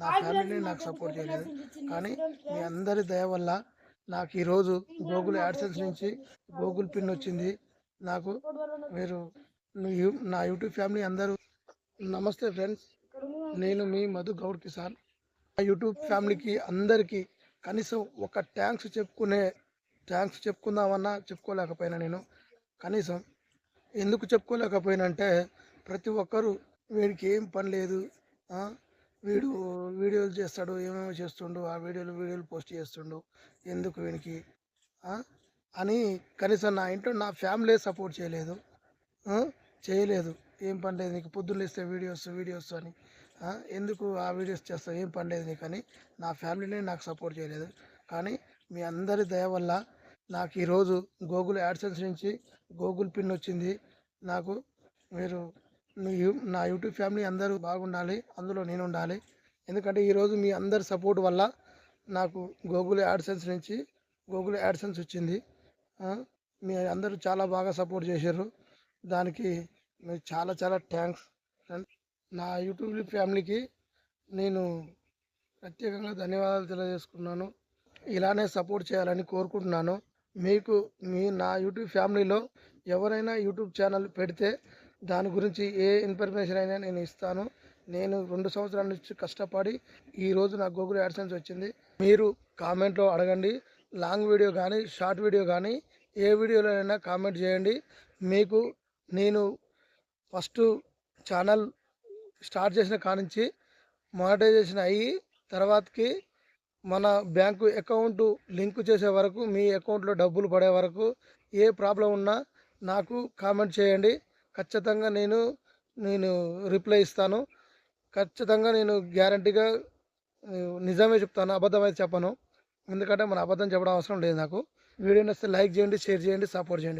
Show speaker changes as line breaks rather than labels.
నా ఫ్యామిలీని నాకు సపోర్ట్ చేయలేదు. కానీ మీ అందరి దయ వల్ల నాకు ఈరోజు గూగుల్ యాడ్సెన్స్ నుంచి గూగుల్ పిన్ వచ్చింది. నాకు మీరు నా యూట్యూబ్ ఫ్యామిలీ అందరూ నమస్తే ఫ్రెండ్స్ నేను మీ మధు గౌడ్ కిసాన్ నా యూట్యూబ్ ఫ్యామిలీకి అందరికీ కనీసం ఒక ట్యాంక్స్ చెప్పుకునే ట్యాంక్స్ చెప్పుకుందామన్నా చెప్పుకోలేకపోయినా నేను. కనీసం ఎందుకు చెప్పుకోలేకపోయినంటే ప్రతి ఒక్కరు వీడికి ఏం పని లేదు. వీడు వీడియోలు చేస్తాడు ఏమేమి చేస్తుండు ఆ వీడియోలు వీడియోలు పోస్ట్ చేస్తుండు. ఎందుకు వీనికి? అని కనీసం నా ఇంట్లో నా ఫ్యామిలీ సపోర్ట్ చేయలేదు. చేయలేదు. ఏం పని లేదు నీకు? పొద్దున్న ఇస్తే వీడియోస్ వీడియోస్ అని. ఎందుకు ఆ వీడియోస్ చేస్తావు? ఏం పని లేదు నీకు అని నా ఫ్యామిలీనే నాకు సపోర్ట్ చేయలేదు. కానీ మీ అందరి దయ వల్ల నాకు ఈరోజు గూగుల్ యాడ్సెన్స్ నుంచి గూగుల్ పిన్ వచ్చింది. నాకు మీరు నా యూట్యూబ్ ఫ్యామిలీ అందరూ బాగుండాలి అందులో నేను ఉండాలి ఎందుకంటే ఈరోజు మీ అందరి సపోర్ట్ వల్ల నాకు గూగుల్ యాడ్సెన్స్ నుంచి గూగుల్ యాడ్సెన్స్ వచ్చింది. మీ అందరూ చాలా బాగా సపోర్ట్ చేశారు. దానికి మీరు చాలా చాలా థ్యాంక్స్. నా యూట్యూబ్ ఫ్యామిలీకి నేను ప్రత్యేకంగా ధన్యవాదాలు తెలియజేసుకున్నాను. ఇలానే సపోర్ట్ చేయాలని కోరుకుంటున్నాను. మీకు మీ నా యూట్యూబ్ ఫ్యామిలీలో ఎవరైనా యూట్యూబ్ ఛానల్ పెడితే దాని గురించి ఏ ఇన్ఫర్మేషన్ అయినా నేను ఇస్తాను. నేను రెండు సంవత్సరాల నుంచి కష్టపడి ఈరోజు నా గూగుల్ యాడ్సెన్స్ వచ్చింది. మీరు కామెంట్లో అడగండి. లాంగ్ వీడియో కానీ షార్ట్ వీడియో కానీ ఏ వీడియోలో అయినా కామెంట్ చేయండి. మీకు నేను ఫస్ట్ ఛానల్ స్టార్ట్ చేసిన కానుంచి మానిటైజేషన్ అయ్యి తర్వాతకి మన బ్యాంకు అకౌంట్ లింక్ చేసే వరకు మీ అకౌంట్లో డబ్బులు పడే వరకు ఏ ప్రాబ్లం ఉన్నా నాకు కామెంట్ చేయండి. ఖచ్చితంగా నేను నేను రిప్లై ఇస్తాను. ఖచ్చితంగా నేను గ్యారంటీగా నిజమే చెప్తాను అబద్ధం అయితే చెప్పను. ఎందుకంటే మన అబద్ధం చెప్పడం అవసరం లేదు నాకు. వీడియో నచ్చితే లైక్ చేయండి షేర్ చేయండి సపోర్ట్ చేయండి.